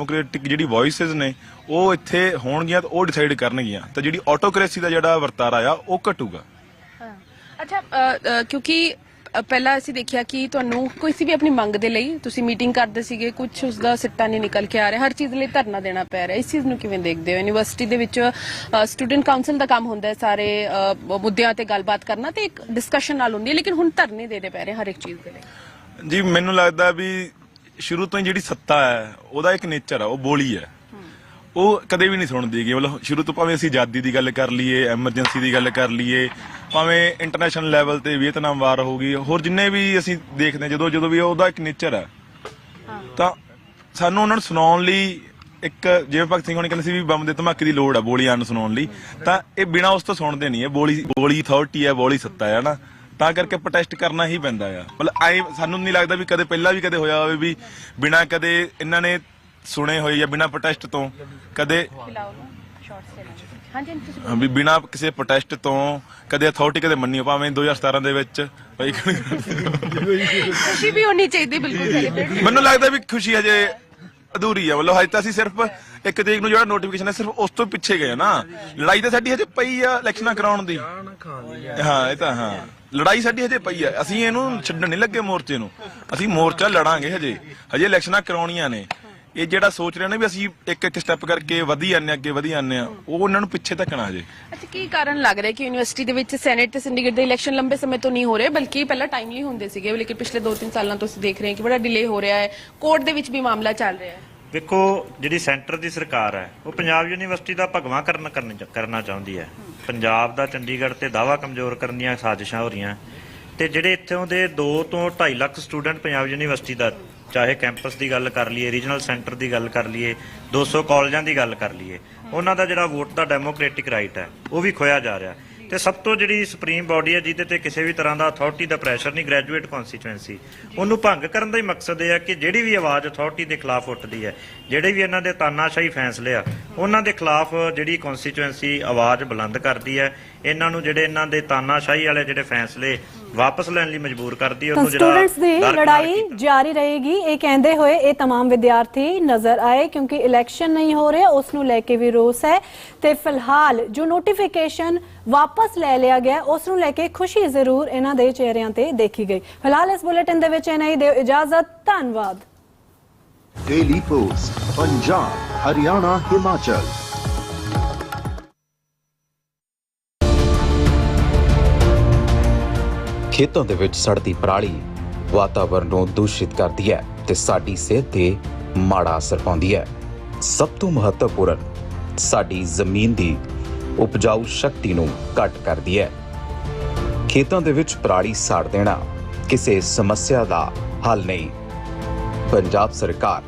Democratic ਜਿਹੜੀ ਵੌਇਸਸ ਨੇ ਉਹ ਇੱਥੇ ਹੋਣਗੀਆਂ ਤਾਂ ਉਹ ਡਿਸਾਈਡ ਕਰਨਗੀਆਂ। ਤਾਂ ਜਿਹੜੀ ਆਟੋਕ੍ਰੇਸੀ ਦਾ ਜਿਹੜਾ ਵਰਤਾਰਾ ਆ ਉਹ ਘਟੂਗਾ। ਹਾਂ। ਅੱਛਾ ਅ, ਅ, ਕਿਉਂਕਿ ਅ, ਪਹਿਲਾਂ ਅਸੀਂ ਦੇਖਿਆ ਕਿ ਤੁਹਾਨੂੰ ਕੋਈ ਵੀ ਆਪਣੀ ਮੰਗ ਦੇ ਲਈ ਤੁਸੀਂ ਮੀਟਿੰਗ ਕਰਦੇ ਸੀਗੇ ਕੁਝ ਉਸ ਦਾ ਸਿੱਟਾ ਨਹੀਂ ਨਿਕਲ ਕੇ ਆ ਰਿਹਾ ਹਰ ਚੀਜ਼ ਲਈ ਧਰਨਾ ਦੇਣਾ ਪੈ ਰਿਹਾ। ਇਸ ਚੀਜ਼ ਨੂੰ ਕਿਵੇਂ ਦੇਖਦੇ ਹੋ? ਯੂਨੀਵਰਸਿਟੀ ਦੇ ਵਿੱਚ ਸਟੂਡੈਂਟ ਕਾਉਂਸਲ ਦਾ ਕੰਮ ਹੁੰਦਾ ਹੈ ਸਾਰੇ ਅ, ਮੁੱਦਿਆਂ ਤੇ ਗੱਲਬਾਤ ਕਰਨਾ ਤੇ ਇੱਕ ਡਿਸਕਸ਼ਨ ਨਾਲ ਹੁੰਦੀ ਹੈ ਲੇਕਿਨ ਹੁਣ ਧਰਨੇ ਦੇਣੇ ਪੈ ਰਹੇ ਹਰ ਇੱਕ ਚੀਜ਼ ਦੇ ਲਈ। ਜੀ ਮੈਨੂੰ ਲੱਗਦਾ ਵੀ ਸ਼ੁਰੂ ਤੋਂ ਹੀ ਜਿਹੜੀ ਸੱਤਾ ਹੈ, ਉਹਦਾ ਇੱਕ ਨੇਚਰ ਹੈ ਉਹ ਬੋਲੀ ਹੈ। ਉਹ ਕਦੇ ਵੀ ਨਹੀਂ ਸੁਣਦੀ ਗਈ ਮਤਲਬ ਸ਼ੁਰੂ ਤੋਂ ਭਾਵੇਂ ਅਸੀਂ ਆਜ਼ਾਦੀ ਦੀ ਗੱਲ ਕਰ ਲਈਏ ਐਮਰਜੈਂਸੀ ਦੀ ਗੱਲ ਕਰ ਲਈਏ, ਭਾਵੇਂ ਇੰਟਰਨੈਸ਼ਨਲ ਲੈਵਲ ਤੇ ਵੀਅਤਨਾਮ ਵਾਰ ਹੋ ਗਈ, ਹੋਰ ਜਿੰਨੇ ਵੀ ਅਸੀਂ ਦੇਖਦੇ ਹਾਂ, ਜਦੋਂ ਜਦੋਂ ਵੀ ਉਹਦਾ ਇੱਕ ਨੇਚਰ ਹੈ। ਤਾਂ ਸਾਨੂੰ ਉਹਨਾਂ ਨੂੰ ਸੁਣਾਉਣ ਲਈ ਇੱਕ, ਜਿਵੇਂ ਭਗਤ ਸਿੰਘ ਹੋਣੀ ਕਹਿੰਦੇ ਸੀ ਵੀ ਬੰਬ ਦੇ ਧਮਾਕੇ ਦੀ ਲੋੜ ਹੈ ਬੋਲੀਆਂ ਨੂੰ ਸੁਣਾਉਣ ਲਈ। ਤਾਂ ਇਹ ਬਿਨਾ ਉਸ ਤੋਂ ਸੁਣਦੇ ਨਹੀਂ ਹੈ। ਬੋਲੀ ਬੋਲੀ ਅਥਾਰਟੀ ਹੈ, ਬੋਲੀ ਸੱਤਾ ਹੈ ਨਾ ਤਾਂ ਕਰਕੇ ਪ੍ਰੋਟੈਸਟ ਕਰਨਾ ਹੀ ਪੈਂਦਾ ਆ। ਮਤਲਬ ਐ ਸਾਨੂੰ ਨਹੀਂ ਲੱਗਦਾ ਵੀ ਕਦੇ ਪਹਿਲਾਂ ਵੀ ਕਦੇ ਹੋਇਆ ਹੋਵੇ ਵੀ ਬਿਨਾ ਕਦੇ ਇਹਨਾਂ ਨੇ ਸੁਣੇ ਹੋਏ ਜਾਂ ਬਿਨਾ ਪ੍ਰੋਟੈਸਟ ਤੋਂ ਕਦੇ ਹਾਂਜੀ ਤੁਸੀਂ ਹਾਂ, ਵੀ ਬਿਨਾ ਕਿਸੇ ਪ੍ਰੋਟੈਸਟ ਤੋਂ ਕਦੇ ਅਥਾਰਟੀ ਕਦੇ ਮੰਨੀ ਹੋ, ਭਾਵੇਂ 2017 ਦੇ ਵਿੱਚ ਭਾਈ ਖੁਸ਼ੀ ਵੀ ਹੋਣੀ ਚਾਹੀਦੀ ਬਿਲਕੁਲ ਮੈਨੂੰ ਲੱਗਦਾ ਵੀ ਖੁਸ਼ੀ ਹਜੇ ਅਧੂਰੀ ਹੈ ਮਤਲਬ ਹਜੇ ਤਾਂ ਅਸੀਂ ਸਿਰਫ ਇੱਕ ਤਰੀਕ ਨੂੰ ਜਿਹੜਾ ਨੋਟੀਫਿਕੇਸ਼ਨ ਹੈ ਸਿਰਫ ਉਸ ਤੋਂ ਪਿੱਛੇ ਗਏ ਨਾ। ਲੜਾਈ ਤਾਂ ਸਾਡੀ ਹਜੇ ਪਈ ਆ ਇਲੈਕਸ਼ਨਾਂ ਕਰਾਉਣ ਦੀ। ਹਾਂ ਇਹ ਤਾਂ ਹਾਂ। ਲੜਾਈ ਸਾਡੀ ਹਜੇ ਪਈ ਆ। ਅਸੀਂ ਇਹਨੂੰ ਛੱਡਣ ਨਹੀਂ ਲੱਗੇ ਮੋਰਚੇ ਨੂੰ। ਅਸੀਂ ਮੋਰਚਾ ਲੜਾਂਗੇ ਹਜੇ। ਹਜੇ ਇਲੈਕਸ਼ਨਾਂ ਕਰਾਉਣੀਆਂ ਨੇ। ਇਹ ਜਿਹੜਾ ਸੋਚ ਰਹੇ ਨੇ ਵੀ ਅਸੀਂ ਇੱਕ ਇੱਕ ਸਟੈਪ ਕਰਕੇ ਵਧੀ ਜਾਂਦੇ ਹਾਂ, ਅੱਗੇ ਵਧੀ ਜਾਂਦੇ ਆ ਉਹ ਉਹਨਾਂ ਨੂੰ ਪਿੱਛੇ ਧੱਕਣਾ ਹਜੇ। ਅੱਛਾ ਕੀ ਕਾਰਨ ਲੱਗ ਰਿਹਾ ਕਿ ਯੂਨੀਵਰਸਿਟੀ ਦੇ ਵਿੱਚ ਸੈਨੇਟ ਤੇ ਸਿੰਡੀਕੇਟ ਦੇ ਇਲੈਕਸ਼ਨ ਲੰਬੇ ਸਮੇਂ ਤੋਂ ਨਹੀਂ ਹੋ ਰਹੇ ਬਲਕਿ ਪਹਿਲਾਂ ਟਾਈਮਲੀ ਹੁੰਦੇ ਸੀਗੇ ਲੇਕਿਨ ਪਿਛਲੇ 2-3 ਸਾਲਾਂ ਤੋਂ ਅਸੀਂ ਦੇਖ ਰਹੇ ਹਾਂ ਕਿ ਬੜਾ ਡਿਲੇ ਹੋ ਰਿਹਾ ਹੈ। ਕੋਰਟ ਦੇ ਵਿੱਚ ਵੀ ਮਾਮਲਾ ਚੱਲ ਰਿਹਾ ਹੈ। ਵੇਖੋ ਜਿਹੜੀ ਸੈਂਟਰ ਦੀ ਸਰਕਾਰ ਹੈ ਉਹ ਪੰਜਾਬ ਯੂਨੀਵਰਸਿਟੀ ਦਾ ਭਗਵਾਂ ਕਰਨ ਕਰਨ- ਕਰਨਾ ਚਾਹੁੰਦੀ ਹੈ। ਪੰਜਾਬ ਦਾ ਚੰਡੀਗੜ੍ਹ ਤੇ ਦਾਵਾ ਕਮਜ਼ੋਰ ਕਰਨ ਦੀਆਂ ਸਾਜ਼ਿਸ਼ਾਂ ਹੋ ਰਹੀਆਂ। ਤੇ ਜਿਹੜੇ ਇੱਥੋਂ ਦੇ 2 ਤੋਂ 2.5 ਲੱਖ ਸਟੂਡੈਂਟ ਪੰਜਾਬ ਯੂਨੀਵਰਸਿਟੀ ਦਾ, ਚਾਹੇ ਕੈਂਪਸ ਦੀ ਗੱਲ ਕਰ ਲਈਏ, ਰੀਜਨਲ ਸੈਂਟਰ ਦੀ ਗੱਲ ਕਰ ਲਈਏ 200 ਕਾਲਜਾਂ ਦੀ ਗੱਲ ਕਰ ਲਈਏ, ਉਹਨਾਂ ਦਾ ਜਿਹੜਾ ਵੋਟ ਦਾ ਡੈਮੋਕ੍ਰੈਟਿਕ ਰਾਈਟ ਹੈ, ਉਹ ਵੀ ਖੋਇਆ ਜਾ ਰਿਹਾ। ਤੇ ਸਭ ਤੋਂ ਜਿਹੜੀ ਸੁਪਰੀਮ ਬਾਡੀ ਹੈ, ਜਿਹਦੇ ਤੇ ਕਿਸੇ ਵੀ ਤਰ੍ਹਾਂ ਦਾ ਅਥਾਰਟੀ ਦਾ ਪ੍ਰੈਸ਼ਰ ਨਹੀਂ ਗ੍ਰੈਜੂਏਟ ਕਨਸਟੀਚੁਐਂਸੀ ਉਹਨੂੰ ਭੰਗ ਕਰਨ ਦਾ ਹੀ ਮਕਸਦ ਇਹ ਹੈ ਕਿ ਜਿਹੜੀ ਵੀ ਆਵਾਜ਼ ਅਥਾਰਟੀ ਦੇ ਖਿਲਾਫ ਉੱਠਦੀ ਹੈ, ਜਿਹੜੇ ਵੀ ਇਹਨਾਂ ਦੇ ਤਾਨਾਸ਼ਾਹੀ ਫੈਸਲੇ ਆ, ਉਹਨਾਂ ਦੇ ਖਿਲਾਫ ਜਿਹੜੀ ਕਨਸਟੀਚੁਐਂਸੀ ਆਵਾਜ਼ ਬੁਲੰਦ ਕਰਦੀ ਹੈ, ਇਹਨਾਂ ਨੂੰ ਜਿਹੜੇ ਇਹਨਾਂ ਦੇ ਤਾਨਾਸ਼ਾਹੀ ਵਾਲੇ ਜਿਹੜੇ ਫੈਸਲੇ ਵਾਪਸ ਲੈਣ ਲਈ ਮਜਬੂਰ ਕਰਦੀ ਹੈ ਤਾਂ ਉਹਨੂੰ ਜਿਹੜਾ ਸਟੂਡੈਂਟਸ ਦੀ ਦਰਕਿਨਾਰ ਲੜਾਈ ਕੀਤਾ। ਜਾਰੀ ਰਹੇਗੀ ਇਹ ਕਹਿੰਦੇ ਹੋਏ ਇਹ तमाम ਵਿਦਿਆਰਥੀ ਨਜ਼ਰ ਆਏ ਕਿਉਂਕਿ ਇਲੈਕਸ਼ਨ ਨਹੀਂ ਹੋ ਰਿਹਾ ਉਸ ਨੂੰ ਲੈ ਕੇ ਵੀ ਰੋਸ ਹੈ ਤੇ ਫਿਲਹਾਲ ਜੋ ਨੋਟੀਫਿਕੇਸ਼ਨ ਵਾਪਸ ਲੈ ਲਿਆ ਗਿਆ ਉਸ ਨੂੰ ਲੈ ਕੇ ਖੁਸ਼ੀ ਜ਼ਰੂਰ ਇਹਨਾਂ ਦੇ ਚਿਹਰਿਆਂ ਤੇ ਦੇਖੀ ਗਈ ਫਿਲਹਾਲ ਇਸ ਬੁਲੇਟਿਨ ਦੇ ਵਿੱਚ ਇਹਨਾਂ ਹੀ ਦਿਓ ਇਜਾਜ਼ਤ ਧੰਨਵਾਦ डेली पोस्ट पंजाब हरियाणा हिमाचल ਖੇਤਾਂ ਦੇ ਵਿੱਚ ਸੜਦੀ ਪਰਾਲੀ ਵਾਤਾਵਰਣ ਨੂੰ ਦੂਸ਼ਿਤ ਕਰਦੀ ਹੈ ਤੇ ਸਾਡੀ ਸਿਹਤ ਤੇ ਮਾੜਾ ਅਸਰ ਪਾਉਂਦੀ ਹੈ। ਸਭ ਤੋਂ ਮਹੱਤਵਪੂਰਨ, ਸਾਡੀ ਜ਼ਮੀਨ ਦੀ ਉਪਜਾਊ ਸ਼ਕਤੀ ਨੂੰ ਘੱਟ ਕਰਦੀ ਹੈ। ਖੇਤਾਂ ਦੇ ਵਿੱਚ ਪਰਾਲੀ ਸਾੜ ਦੇਣਾ ਕਿਸੇ ਸਮੱਸਿਆ ਦਾ ਹੱਲ ਨਹੀਂ। ਪੰਜਾਬ ਸਰਕਾਰ